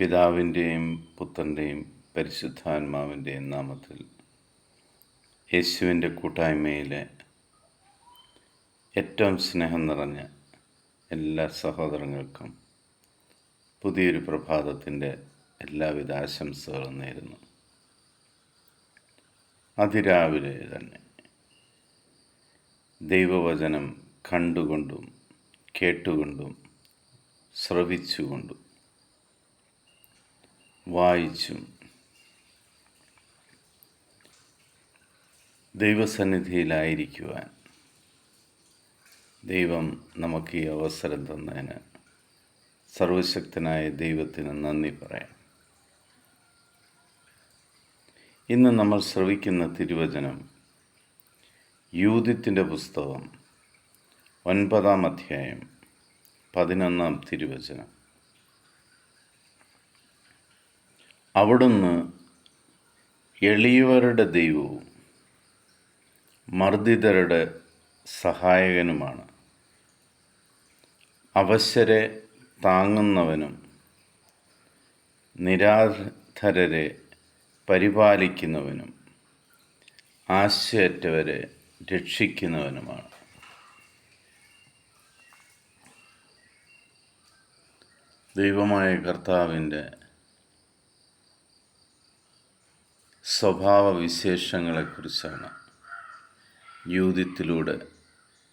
പിതാവിന്റെയും പുത്രന്റെയും പരിശുദ്ധാത്മാവിന്റെയും നാമത്തിൽ യേശുവിന്റെ കൂട്ടായ്മയിലെ ഏറ്റവും സ്നേഹം നിറഞ്ഞ എല്ലാ സഹോദരങ്ങൾക്കും പുതിയൊരു പ്രഭാതത്തിന്റെ എല്ലാവിധ ആശംസകളും നേരുന്നു. അതിരാവിലെ തന്നെ ദൈവവചനം കണ്ടുകൊണ്ടും കേട്ടുകൊണ്ടും ശ്രവിച്ചുകൊണ്ടും വായിച്ചും ദൈവസന്നിധിയിലായിരിക്കുവാൻ ദൈവം നമുക്ക് ഈ അവസരം തന്നതിന് സർവശക്തനായ ദൈവത്തിന് നന്ദി പറയാം. ഇന്ന് നമ്മൾ ശ്രവിക്കുന്ന തിരുവചനം യൂതിത്തിന്റെ പുസ്തകം ഒൻപതാം അധ്യായം പതിനൊന്നാം തിരുവചനം. അവിടുന്ന് എളിയവരുടെ ദൈവവും മർദ്ദിതരുടെ സഹായകനുമാണ്. അവശരെ താങ്ങുന്നവനും നിരാധരരെ പരിപാലിക്കുന്നവനും ആശയറ്റവരെ രക്ഷിക്കുന്നവനുമാണ്. ദൈവമായ കർത്താവിന്റെ സ്വഭാവ വിശേഷങ്ങളെക്കുറിച്ചാണ് യൂതിത്തിലൂടെ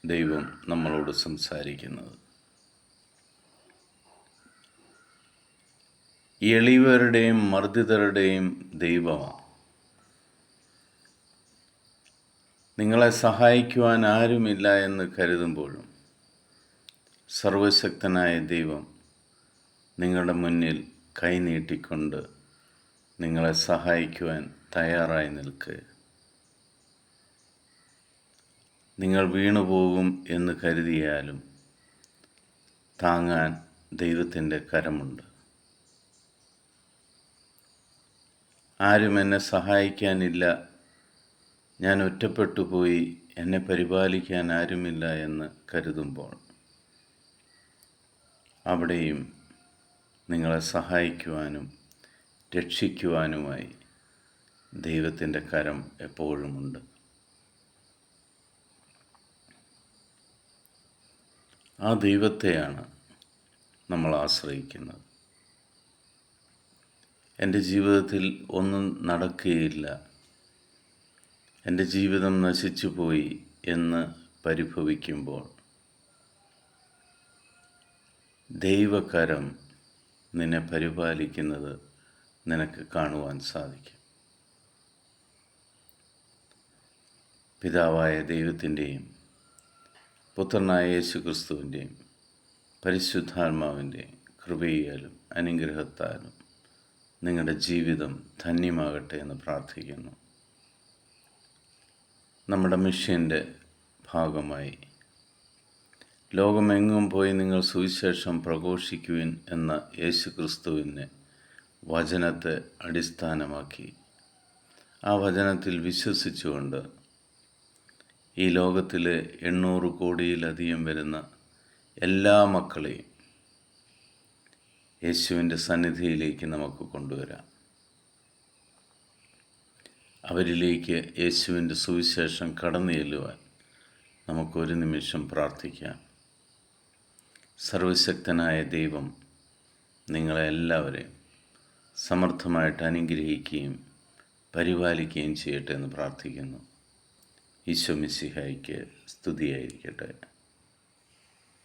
ദൈവം നമ്മളോട് സംസാരിക്കുന്നത്. എളിവരുടെയും മർദ്ദിതരുടെയും ദൈവമാണ് നിങ്ങളെ സഹായിക്കുവാൻ ആരുമില്ല എന്ന് കരുതുമ്പോഴും സർവശക്തനായ ദൈവം നിങ്ങളുടെ മുന്നിൽ കൈനീട്ടിക്കൊണ്ട് നിങ്ങളെ സഹായിക്കുവാൻ തയ്യാറായി നിൽക്ക്. നിങ്ങൾ വീണുപോകും എന്ന് കരുതിയാലും താങ്ങാൻ ദൈവത്തിന്റെ കരമുണ്ട്. ആരും എന്നെ സഹായിക്കാനില്ല. ഞാൻ ഒറ്റപ്പെട്ടു പോയി എന്നെ പരിപാലിക്കാൻ ആരുമില്ല എന്ന് കരുതുമ്പോൾ അവിടെയും നിങ്ങളെ സഹായിക്കുവാനും രക്ഷിക്കുവാനുമായി ദൈവത്തിന്റെ കരം എപ്പോഴുമുണ്ട് ആ ദൈവത്തെയാണ് നമ്മൾ ആശ്രയിക്കുന്നത്. എന്റെ ജീവിതത്തിൽ ഒന്നും നടക്കുകയില്ല. എന്റെ ജീവിതം നശിച്ചു പോയി എന്ന് പരിഭവിക്കുമ്പോൾ ദൈവകരം നിന്നെ പരിപാലിക്കുന്നത് നിനക്ക് കാണുവാൻ സാധിക്കും. പിതാവായ ദൈവത്തിന്റെയും പുത്രനായ യേശു ക്രിസ്തുവിന്റെയും പരിശുദ്ധാത്മാവിന്റെയും കൃപയാലും അനുഗ്രഹത്താലും നിങ്ങളുടെ ജീവിതം ധന്യമാകട്ടെ എന്ന് പ്രാർത്ഥിക്കുന്നു. നമ്മുടെ മിഷ്യന്റെ ഭാഗമായി ലോകമെങ്ങും പോയി നിങ്ങൾ സുവിശേഷം പ്രഘോഷിക്കുവിൻ എന്ന യേശു ക്രിസ്തുവിന്റെ വചനത്തെ അടിസ്ഥാനമാക്കി ആ വചനത്തിൽ വിശ്വസിച്ചുകൊണ്ട് ഈ ലോകത്തിലെ എണ്ണൂറ് കോടിയിലധികം വരുന്ന എല്ലാ മക്കളെയും യേശുവിന്റെ സന്നിധിയിലേക്ക് നമുക്ക് കൊണ്ടുവരാം. അവരിലേക്ക് യേശുവിന്റെ സുവിശേഷം കടന്നു ചെല്ലുവാൻ നമുക്കൊരു നിമിഷം പ്രാർത്ഥിക്കാം. സർവശക്തനായ ദൈവം നിങ്ങളെ എല്ലാവരെയും സമർത്ഥമായിട്ട് അനുഗ്രഹിക്കുകയും പരിപാലിക്കുകയും ചെയ്യട്ടെ എന്ന് പ്രാർത്ഥിക്കുന്നു. ഈശോ മിസ്സിഹായിക്ക് സ്തുതിയായിരിക്കട്ടെ.